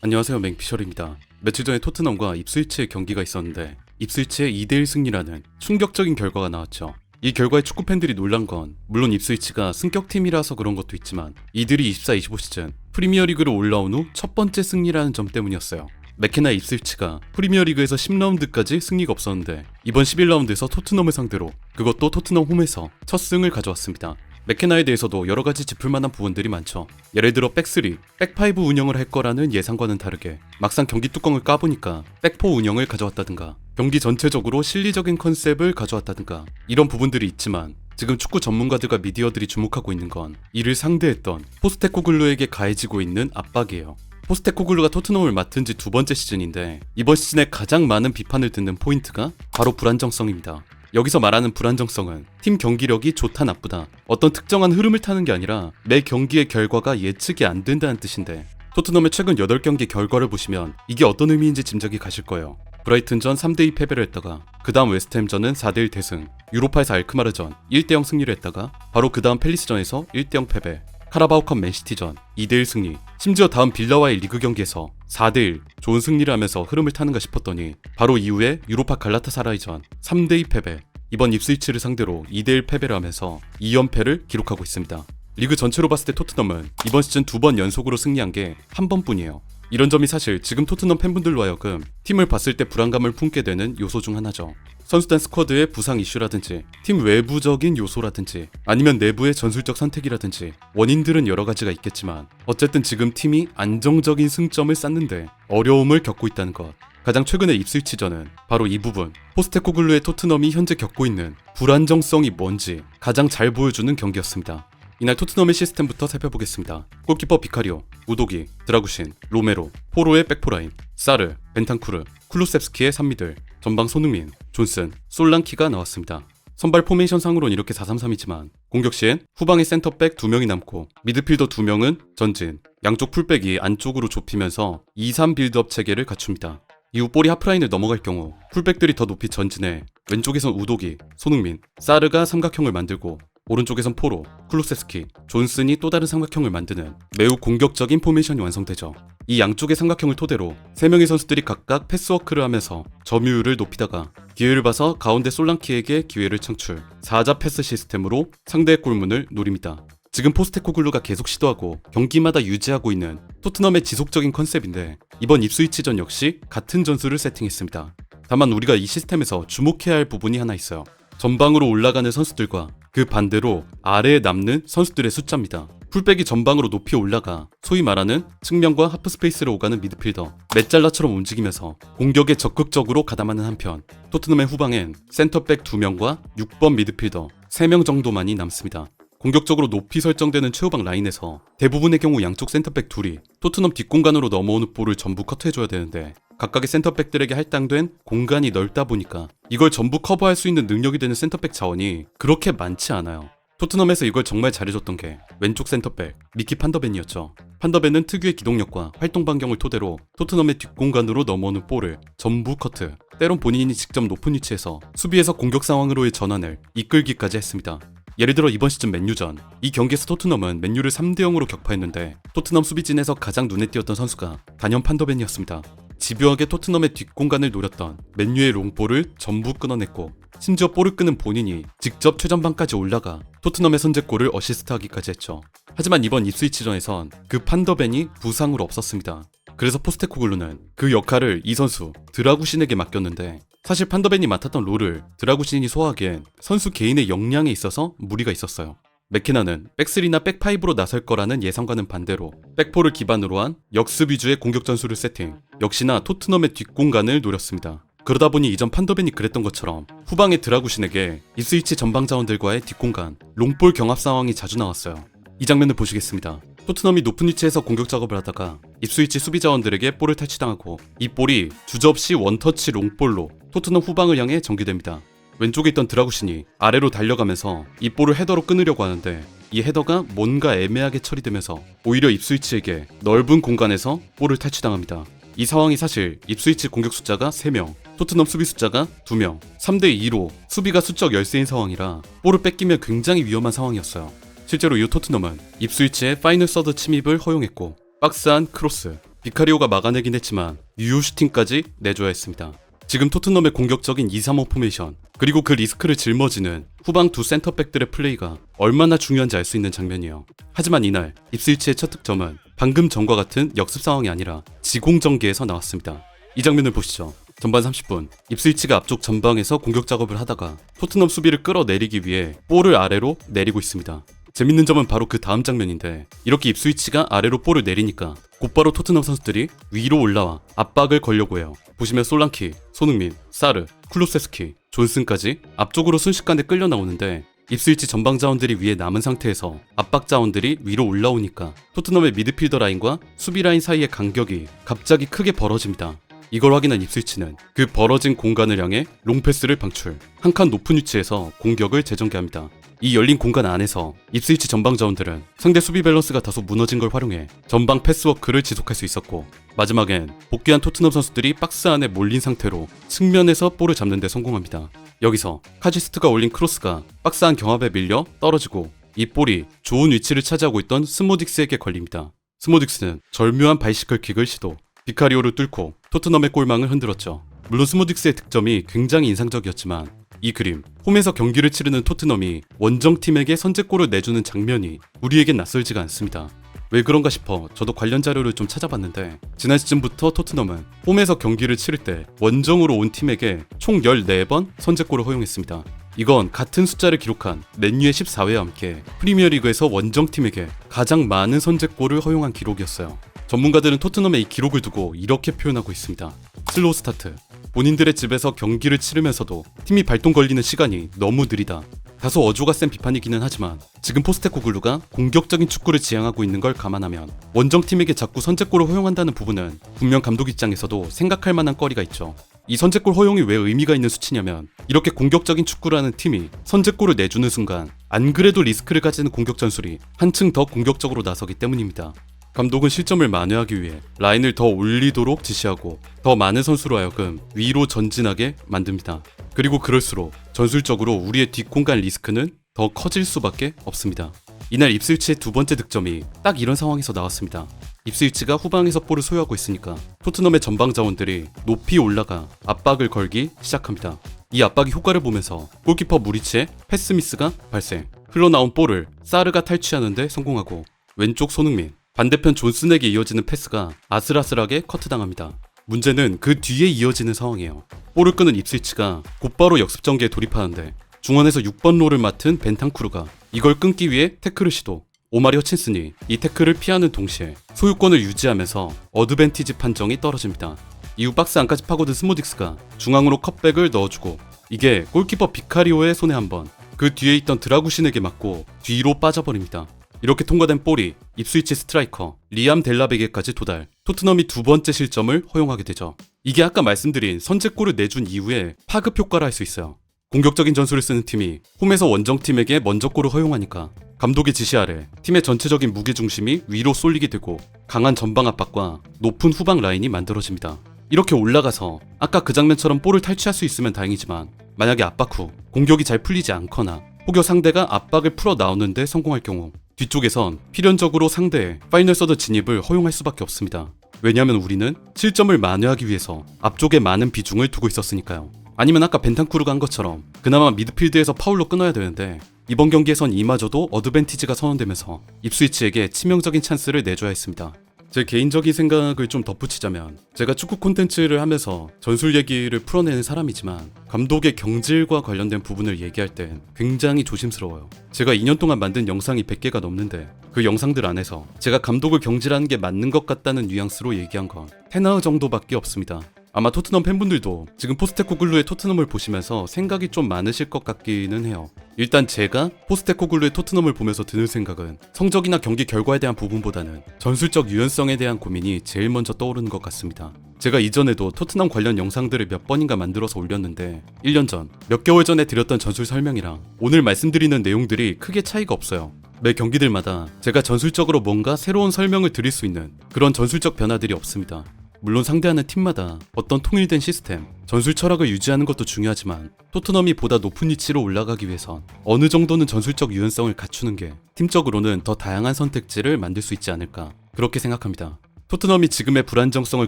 안녕하세요 맹피셜입니다. 며칠 전에 토트넘과 입스위치의 경기가 있었는데 입스위치의 2대1 승리라는 충격적인 결과가 나왔죠. 이 결과에 축구 팬들이 놀란 건 물론 입스위치가 승격팀이라서 그런 것도 있지만 이들이 24-25 시즌 프리미어리그로 올라온 후 첫 번째 승리라는 점 때문이었어요. 맥케나 입스위치가 프리미어리그에서 10라운드까지 승리가 없었는데 이번 11라운드에서 토트넘을 상대로 그것도 토트넘 홈에서 첫 승을 가져왔습니다. 맥케나에 대해서도 여러 가지 짚을 만한 부분들이 많죠. 예를 들어 백스리, 백파이브 운영을 할 거라는 예상과는 다르게 막상 경기 뚜껑을 까보니까 백포 운영을 가져왔다든가 경기 전체적으로 실리적인 컨셉을 가져왔다든가 이런 부분들이 있지만 지금 축구 전문가들과 미디어들이 주목하고 있는 건 이를 상대했던 포스테코글루에게 가해지고 있는 압박이에요. 포스테코글루가 토트넘을 맡은 지 두 번째 시즌인데 이번 시즌에 가장 많은 비판을 듣는 포인트가 바로 불안정성입니다. 여기서 말하는 불안정성은 팀 경기력이 좋다 나쁘다 어떤 특정한 흐름을 타는 게 아니라 매 경기의 결과가 예측이 안 된다는 뜻인데 토트넘의 최근 8경기 결과를 보시면 이게 어떤 의미인지 짐작이 가실 거예요. 브라이튼전 3대2 패배를 했다가 그 다음 웨스트햄전은 4대1 대승 유로파에서 알크마르전 1대0 승리를 했다가 바로 그 다음 펠리스전에서 1대0 패배 카라바오컵 맨시티전 2대1 승리 심지어 다음 빌라와의 리그 경기에서 4대1 좋은 승리를 하면서 흐름을 타는가 싶었더니 바로 이후에 유로파 갈라타사라이전 3대2 패배 이번 입스위치를 상대로 2대1 패배를 하면서 2연패를 기록하고 있습니다. 리그 전체로 봤을 때 토트넘은 이번 시즌 두 번 연속으로 승리한 게 한 번뿐이에요. 이런 점이 사실 지금 토트넘 팬분들로 하여금 팀을 봤을 때 불안감을 품게 되는 요소 중 하나죠. 선수단 스쿼드의 부상 이슈라든지 팀 외부적인 요소라든지 아니면 내부의 전술적 선택이라든지 원인들은 여러 가지가 있겠지만 어쨌든 지금 팀이 안정적인 승점을 쌓는데 어려움을 겪고 있다는 것 가장 최근의 입스위치전은 바로 이 부분 포스테코글루의 토트넘이 현재 겪고 있는 불안정성이 뭔지 가장 잘 보여주는 경기였습니다. 이날 토트넘의 시스템부터 살펴보겠습니다. 골키퍼 비카리오, 우도기, 드라구신, 로메로, 포로의 백포라인, 사르, 벤탄쿠르, 쿨루셉스키의 3미들, 전방 손흥민, 존슨, 솔랑키가 나왔습니다. 선발 포메이션 상으론 이렇게 4-3-3이지만 공격 시엔 후방에 센터백 2명이 남고 미드필더 2명은 전진, 양쪽 풀백이 안쪽으로 좁히면서 2-3 빌드업 체계를 갖춥니다. 이후 볼이 하프라인을 넘어갈 경우 풀백들이 더 높이 전진해 왼쪽에선 우도기, 손흥민, 사르가 삼각형을 만들고 오른쪽에선 포로, 클루세스키, 존슨이 또 다른 삼각형을 만드는 매우 공격적인 포메이션이 완성되죠. 이 양쪽의 삼각형을 토대로 3명의 선수들이 각각 패스워크를 하면서 점유율을 높이다가 기회를 봐서 가운데 솔랑키에게 기회를 창출 4자 패스 시스템으로 상대의 골문을 노립니다. 지금 포스테코글루가 계속 시도하고 경기마다 유지하고 있는 토트넘의 지속적인 컨셉인데 이번 입스위치전 역시 같은 전술을 세팅했습니다. 다만 우리가 이 시스템에서 주목해야 할 부분이 하나 있어요. 전방으로 올라가는 선수들과 그 반대로 아래에 남는 선수들의 숫자입니다. 풀백이 전방으로 높이 올라가 소위 말하는 측면과 하프 스페이스로 오가는 미드필더 메잘라처럼 움직이면서 공격에 적극적으로 가담하는 한편 토트넘의 후방엔 센터백 2명과 6번 미드필더 3명 정도만이 남습니다. 공격적으로 높이 설정되는 최후방 라인에서 대부분의 경우 양쪽 센터백 둘이 토트넘 뒷공간으로 넘어오는 볼을 전부 커트해줘야 되는데 각각의 센터백들에게 할당된 공간이 넓다 보니까 이걸 전부 커버할 수 있는 능력이 되는 센터백 자원이 그렇게 많지 않아요. 토트넘에서 이걸 정말 잘해줬던 게 왼쪽 센터백 미키 판더벤이었죠. 판더벤은 특유의 기동력과 활동 반경을 토대로 토트넘의 뒷공간으로 넘어오는 볼을 전부 커트, 때론 본인이 직접 높은 위치에서 수비에서 공격 상황으로의 전환을 이끌기까지 했습니다. 예를 들어 이번 시즌 맨유전 이 경기에서 토트넘은 맨유를 3대 0으로 격파했는데 토트넘 수비진에서 가장 눈에 띄었던 선수가 단연 판더벤이었습니다. 집요하게 토트넘의 뒷공간을 노렸던 맨유의 롱볼을 전부 끊어냈고 심지어 볼을 끄는 본인이 직접 최전방까지 올라가 토트넘의 선제골을 어시스트하기까지 했죠. 하지만 이번 입스위치전에선 그 판더벤이 부상으로 없었습니다. 그래서 포스테코글루는 그 역할을 이 선수 드라구신에게 맡겼는데 사실 판더벤이 맡았던 롤을 드라구신이 소화하기엔 선수 개인의 역량에 있어서 무리가 있었어요. 맥키나는 백스리나 백파이브로 나설 거라는 예상과는 반대로 백포를 기반으로 한 역습 위주의 공격 전술을 세팅 역시나 토트넘의 뒷공간을 노렸습니다. 그러다 보니 이전 판더벤이 그랬던 것처럼 후방의 드라구신에게 이스위치 전방 자원들과의 뒷공간 롱볼 경합 상황이 자주 나왔어요. 이 장면을 보시겠습니다. 토트넘이 높은 위치에서 공격 작업을 하다가 입스위치 수비 자원들에게 볼을 탈취당하고 이 볼이 주저없이 원터치 롱볼로 토트넘 후방을 향해 전개됩니다. 왼쪽에 있던 드라구신이 아래로 달려가면서 이 볼을 헤더로 끊으려고 하는데 이 헤더가 뭔가 애매하게 처리되면서 오히려 입스위치에게 넓은 공간에서 볼을 탈취당합니다. 이 상황이 사실 입스위치 공격 숫자가 3명, 토트넘 수비 숫자가 2명, 3대2로 수비가 수적 열세인 상황이라 볼을 뺏기면 굉장히 위험한 상황이었어요. 실제로 이 토트넘은 입스위치의 파이널 서드 침입을 허용했고 박스 안 크로스, 비카리오가 막아내긴 했지만 유효 슈팅까지 내줘야 했습니다. 지금 토트넘의 공격적인 2-3-5 포메이션 그리고 그 리스크를 짊어지는 후방 두 센터백들의 플레이가 얼마나 중요한지 알 수 있는 장면이에요. 하지만 이날 입스위치의 첫 득점은 방금 전과 같은 역습 상황이 아니라 지공전기에서 나왔습니다. 이 장면을 보시죠. 전반 30분 입스위치가 앞쪽 전방에서 공격 작업을 하다가 토트넘 수비를 끌어내리기 위해 볼을 아래로 내리고 있습니다. 재밌는 점은 바로 그 다음 장면인데 이렇게 입스위치가 아래로 볼을 내리니까 곧바로 토트넘 선수들이 위로 올라와 압박을 걸려고 해요. 보시면 솔랑키, 손흥민, 사르, 클로세스키, 존슨까지 앞쪽으로 순식간에 끌려 나오는데 입스위치 전방 자원들이 위에 남은 상태에서 압박 자원들이 위로 올라오니까 토트넘의 미드필더 라인과 수비 라인 사이의 간격이 갑자기 크게 벌어집니다. 이걸 확인한 입스위치는 그 벌어진 공간을 향해 롱패스를 방출, 한 칸 높은 위치에서 공격을 재전개합니다. 이 열린 공간 안에서 입스위치 전방 자원들은 상대 수비 밸런스가 다소 무너진 걸 활용해 전방 패스워크를 지속할 수 있었고 마지막엔 복귀한 토트넘 선수들이 박스 안에 몰린 상태로 측면에서 볼을 잡는 데 성공합니다. 여기서 카지스트가 올린 크로스가 박스 안 경합에 밀려 떨어지고 이 볼이 좋은 위치를 차지하고 있던 스모딕스에게 걸립니다. 스모딕스는 절묘한 바이시클 킥을 시도 비카리오를 뚫고 토트넘의 골망을 흔들었죠. 물론 스모딕스의 득점이 굉장히 인상적이었지만 이 그림, 홈에서 경기를 치르는 토트넘이 원정팀에게 선제골을 내주는 장면이 우리에겐 낯설지가 않습니다. 왜 그런가 싶어 저도 관련 자료를 좀 찾아봤는데 지난 시즌부터 토트넘은 홈에서 경기를 치를 때 원정으로 온 팀에게 총 14번 선제골을 허용했습니다. 이건 같은 숫자를 기록한 맨유의 14회와 함께 프리미어리그에서 원정팀에게 가장 많은 선제골을 허용한 기록이었어요. 전문가들은 토트넘의 이 기록을 두고 이렇게 표현하고 있습니다. 슬로우 스타트. 본인들의 집에서 경기를 치르면서도 팀이 발동 걸리는 시간이 너무 느리다. 다소 어조가 센 비판이기는 하지만 지금 포스테코글루가 공격적인 축구를 지향하고 있는 걸 감안하면 원정팀에게 자꾸 선제골을 허용한다는 부분은 분명 감독 입장에서도 생각할 만한 거리가 있죠. 이 선제골 허용이 왜 의미가 있는 수치냐면 이렇게 공격적인 축구를 하는 팀이 선제골을 내주는 순간 안 그래도 리스크를 가지는 공격 전술이 한층 더 공격적으로 나서기 때문입니다. 감독은 실점을 만회하기 위해 라인을 더 올리도록 지시하고 더 많은 선수로 하여금 위로 전진하게 만듭니다. 그리고 그럴수록 전술적으로 우리의 뒷공간 리스크는 더 커질 수밖에 없습니다. 이날 입스위치의 두 번째 득점이 딱 이런 상황에서 나왔습니다. 입스위치가 후방에서 볼을 소유하고 있으니까 토트넘의 전방 자원들이 높이 올라가 압박을 걸기 시작합니다. 이 압박의 효과를 보면서 골키퍼 무리치의 패스 미스가 발생. 흘러나온 볼을 사르가 탈취하는데 성공하고 왼쪽 손흥민, 반대편 존슨에게 이어지는 패스가 아슬아슬하게 커트당합니다. 문제는 그 뒤에 이어지는 상황이에요. 볼을 끄는 입스위치가 곧바로 역습 전개에 돌입하는데 중원에서 6번 롤을 맡은 벤탄쿠르가 이걸 끊기 위해 태클을 시도. 오마리 허친슨이 이 태클을 피하는 동시에 소유권을 유지하면서 어드밴티지 판정이 떨어집니다. 이후 박스 안까지 파고든 스모딕스가 중앙으로 컵백을 넣어주고 이게 골키퍼 비카리오의 손에 한 번, 그 뒤에 있던 드라구신에게 맞고 뒤로 빠져버립니다. 이렇게 통과된 볼이 입스위치 스트라이커 리암 델라베게까지 도달. 토트넘이 두 번째 실점을 허용하게 되죠. 이게 아까 말씀드린 선제골을 내준 이후에 파급 효과를 할수 있어요. 공격적인 전술을 쓰는 팀이 홈에서 원정팀에게 먼저 골을 허용하니까 감독의 지시 아래 팀의 전체적인 무게 중심이 위로 쏠리게 되고 강한 전방 압박과 높은 후방 라인이 만들어집니다. 이렇게 올라가서 아까 그 장면처럼 볼을 탈취할 수 있으면 다행이지만 만약에 압박 후 공격이 잘 풀리지 않거나 혹여 상대가 압박을 풀어 나오는데 성공할 경우 뒤쪽에선 필연적으로 상대의 파이널 서드 진입을 허용할 수밖에 없습니다. 왜냐하면 우리는 7점을 만회하기 위해서 앞쪽에 많은 비중을 두고 있었으니까요. 아니면 아까 벤탄쿠르가 한 것처럼 그나마 미드필드에서 파울로 끊어야 되는데 이번 경기에선 이마저도 어드밴티지가 선언되면서 입스위치에게 치명적인 찬스를 내줘야 했습니다. 제 개인적인 생각을 좀 덧붙이자면 제가 축구 콘텐츠를 하면서 전술 얘기를 풀어내는 사람이지만 감독의 경질과 관련된 부분을 얘기할 땐 굉장히 조심스러워요. 제가 2년 동안 만든 영상이 100개가 넘는데 그 영상들 안에서 제가 감독을 경질하는 게 맞는 것 같다는 뉘앙스로 얘기한 건 테나우 정도밖에 없습니다. 아마 토트넘 팬분들도 지금 포스테코글루의 토트넘을 보시면서 생각이 좀 많으실 것 같기는 해요. 일단 제가 포스테코글루의 토트넘을 보면서 드는 생각은 성적이나 경기 결과에 대한 부분보다는 전술적 유연성에 대한 고민이 제일 먼저 떠오르는 것 같습니다. 제가 이전에도 토트넘 관련 영상들을 몇 번인가 만들어서 올렸는데 1년 전, 몇 개월 전에 드렸던 전술 설명이랑 오늘 말씀드리는 내용들이 크게 차이가 없어요. 매 경기들마다 제가 전술적으로 뭔가 새로운 설명을 드릴 수 있는 그런 전술적 변화들이 없습니다. 물론 상대하는 팀마다 어떤 통일된 시스템, 전술 철학을 유지하는 것도 중요하지만 토트넘이 보다 높은 위치로 올라가기 위해선 어느 정도는 전술적 유연성을 갖추는 게 팀적으로는 더 다양한 선택지를 만들 수 있지 않을까 그렇게 생각합니다. 토트넘이 지금의 불안정성을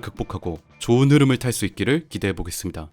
극복하고 좋은 흐름을 탈 수 있기를 기대해 보겠습니다.